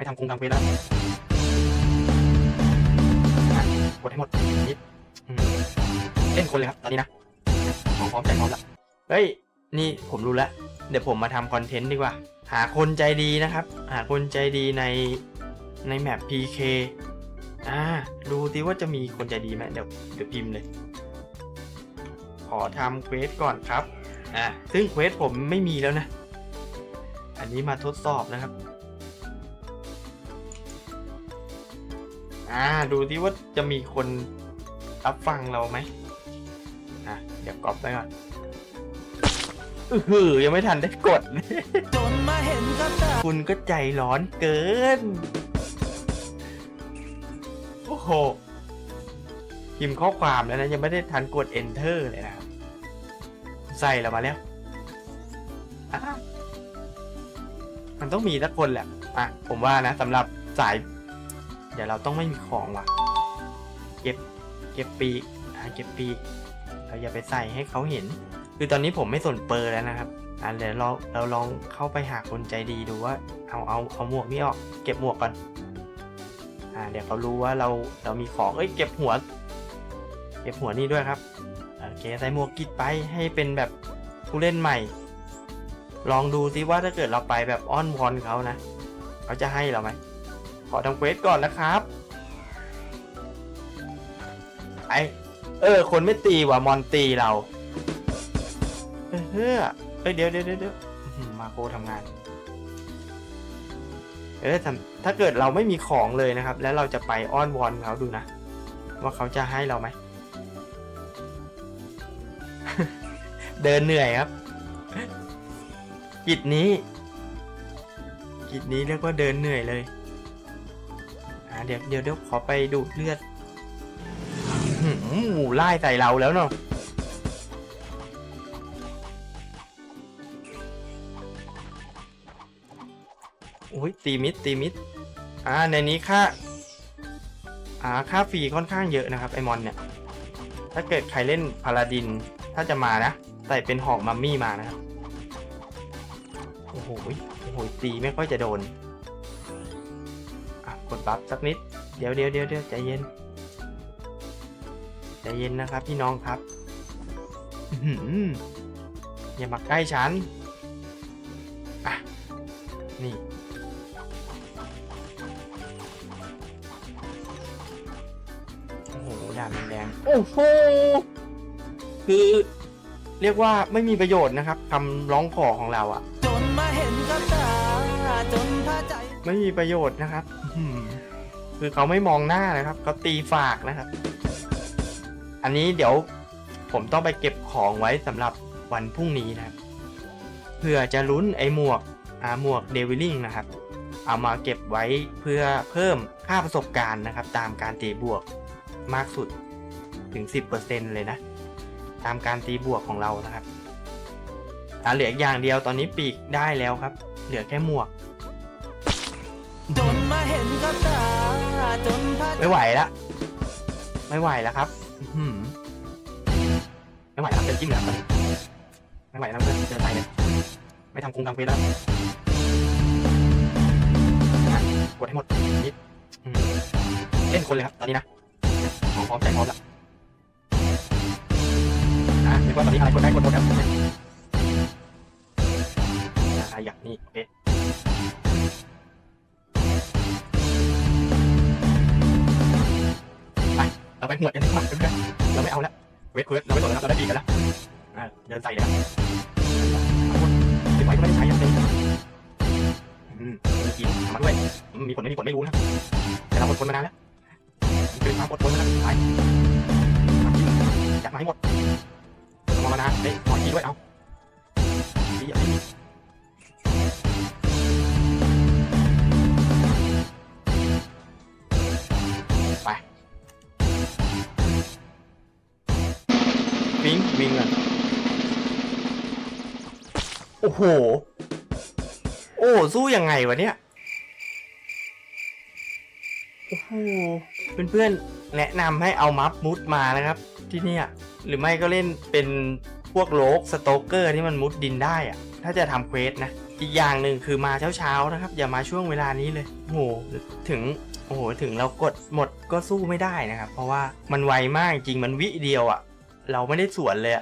ไม่ทำคงทำเควสแล้วกดให้หมดนิดเล่นคนเลยครับ ตอนนี้นะพร้อมใจพร้อมแล้วเฮ้ย นี่ผมรู้แล้ว เดี๋ยวผมมาทำคอนเทนต์ดีกว่า หาคนใจดีนะครับ หาคนใจดีในในแมป PK อ่า ดูดิว่าจะมีคนใจดีไหมเดี๋ยวเดี๋ยวพิมพ์เลย ขอทำเควสก่อนครับ อ่า ซึ่งเควสผมไม่มีแล้วนะ อันนี้มาทดสอบนะครับ อ่า ดูดิว่าจะมีคนรับฟังเราไหมอะเดี๋ยวก๊อปไปก่อนอือหือยังไม่ทันได้กด จนมาเห็นกับตาคุณก็ใจร้อนเกิน โอ้โห พิมพ์ข้อความแล้วนะ ยังไม่ได้ทันกด enter เลยนะครับ ใส่เรามาแล้วอะมันต้องมีสักคนแหละอะผมว่านะสำหรับสาย เดี๋ยวเราต้องไม่มีของว่ะ เก็บ เก็บปีกอะเก็บปีกเราอย่าไปใส่ให้เขาเห็น คือตอนนี้ผมไม่สนเปอร์แล้วนะครับ อะเดี๋ยวเรา เราลองเข้าไปหาคนใจดีดูว่า เอา เอา เอาหมวกนี่ออก เก็บหมวกก่อน อ่า เดี๋ยวเขารู้ว่าเรา เรามีของ เอ้ย เก็บหัว เก็บหัวนี่ด้วยครับ โอเค ใส่หมวกกิดไปให้เป็นแบบผู้เล่นใหม่ ลองดูซิว่าถ้าเกิดเราไปแบบอ้อนวอนเขานะ เขาจะให้เราไหม ขอทำเควสก่อนนะครับไอเออ คนไม่ตีว่ะมอนตีเราเออเฮ้ยเอ้ยเดี๋ยวเดี๋ยวเดี๋ยวมาโคทำงาน เออถ้าถ้าเกิดเราไม่มีของเลยนะครับ แล้วเราจะไปอ้อนวอนเขาดูนะ ว่าเขาจะให้เราไหม เดินเหนื่อยครับ กิจนี้ กิจนี้เรียกว่าเดินเหนื่อยเลย เดี๋ยวเดี๋ยวเดี๋ยวขอไปดูดเลือดหมูไล่ใส่เราแล้วเนาะโอ้ยตีมิดตีมิดอ่าในนี้ค่าอ่าค่าฟรีค่อนข้างเยอะนะครับไอมอนเนี่ย ถ้าเกิดใครเล่นพาลาดิน ถ้าจะมานะใส่เป็นหอกมัมมี่มานะครับ โอ้โหโอ้โหตีไม่ค่อยจะโดน กดบัฟสักนิด เดี๋ยวเดี๋ยวเดี๋ยวเดี๋ยวใจเย็น ใจเย็นนะครับพี่น้องครับอื้อหืออย่ามาใกล้ฉัน อะ นี่ โอ้โหด่านแดงๆโอ้โห คือเรียกว่าไม่มีประโยชน์นะครับคำร้องขอของเราอะจนมาเห็นกับตาจนพาใจ ไม่มีประโยชน์นะครับอื้อ หือคือเขาไม่มองหน้านะครับเขาตีฝากนะครับ อันนี้เดี๋ยวผมต้องไปเก็บของไว้สำหรับวันพรุ่งนี้นะครับเพื่อจะลุ้นไอ้หมวกอ่าหมวกเดวิลลิงนะครับ เอามาเก็บไว้เพื่อเพิ่มค่าประสบการณ์นะครับ ตามการตีบวกมากสุดถึง 10%เลยนะ ตามการตีบวกของเรานะครับเหลืออีกอย่างเดียวตอนนี้ปีกได้แล้วครับ เหลือแค่หมวก ไม่ไหวแล้วไม่ไหวแล้วครับไม่ไหวแล้วเดินจิ้มเหลือไม่ไหวแล้วเดินเดินไปเลยไม่ทำคงทำเควสแล้วกดให้หมดนิดเล่นคนเลยครับตอนนี้นะของพร้อมใจพร้อมแล้วอะเรียกว่าตอนนี้อะไรกดได้กดหมดครับอะอยากนี่โอเค ไปเราไปหมดกันดีกว่าเพื่อนๆเราไม่เอาแล้วเวทเวทเราไม่สนแล้วเราได้ปีกันแล้วเดินใส่เลยครับเอาหมดเก็บไว้ก็ไม่ได้ใช้ยังเลยอืมมีกินเอามาด้วย มีผลไม่มีผลไม่รู้นะ แต่เราอดทนมานานแล้วมันเป็นความอดทนนะครับไปมากินจัดมาให้หมดมามานานเฮ้ยขอทีด้วยเอาิงวิงอะโอ้โห โอ้สู้ยังไงวะเนี่ยโอ้โหเพื่อนๆแนะนำให้เอามัฟมุดมานะครับ ที่นี่หรือไม่ก็เล่นเป็นพวกโลกสโตเกอร์ที่มันมุดดินได้อะถ้าจะทำเควสนะอีกอย่างหนึ่งคือมาเช้าๆนะครับ อย่ามาช่วงเวลานี้เลยโอ้โหถึงโอ้โหถึงเรากดหมดก็สู้ไม่ได้นะครับ เพราะว่ามันไวมากจริงมันวิเดียวอะ่ะ เราไม่ได้สวนเลย